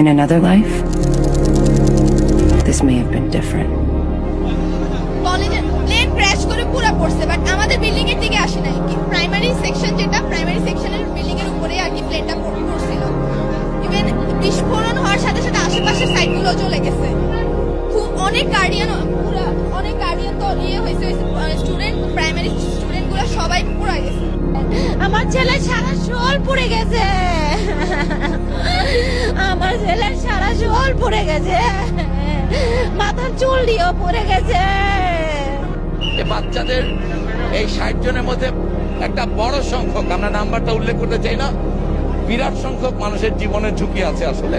In another life, this may have been different. কলেজে plane crash করে পুরো পড়ছে বাট আমাদের বিল্ডিং এর দিকে আসে নাই। প্রাইমারি সেকশন যেটা প্রাইমারি সেকশনের বিল্ডিং এর উপরে আর কি প্লেনটা পড়ছিল। ইভেন বিস্ফোরণ হওয়ার সাথে সাথে আশেপাশের সাইডগুলো জ্বলে গেছে। খুব অনেক গার্ডিয়ান পুরো অনেক গার্ডিয়ান তো ইয়ে হয়েছে স্টুডেন্ট প্রাইমারি স্টুডেন্টগুলো সবাই পুরা গেছে। আমার ছেলে সারা শোল পুড়ে গেছে। পুড়ে গেছে। মাথার চুল দিয়েও পড়ে গেছে। বাচ্চাদের এই ষাট জনের মধ্যে একটা বড় সংখ্যক, আমরা নাম্বারটা উল্লেখ করতে চাই না, বিরাট সংখ্যক মানুষের জীবনের ঝুঁকি আছে আসলে।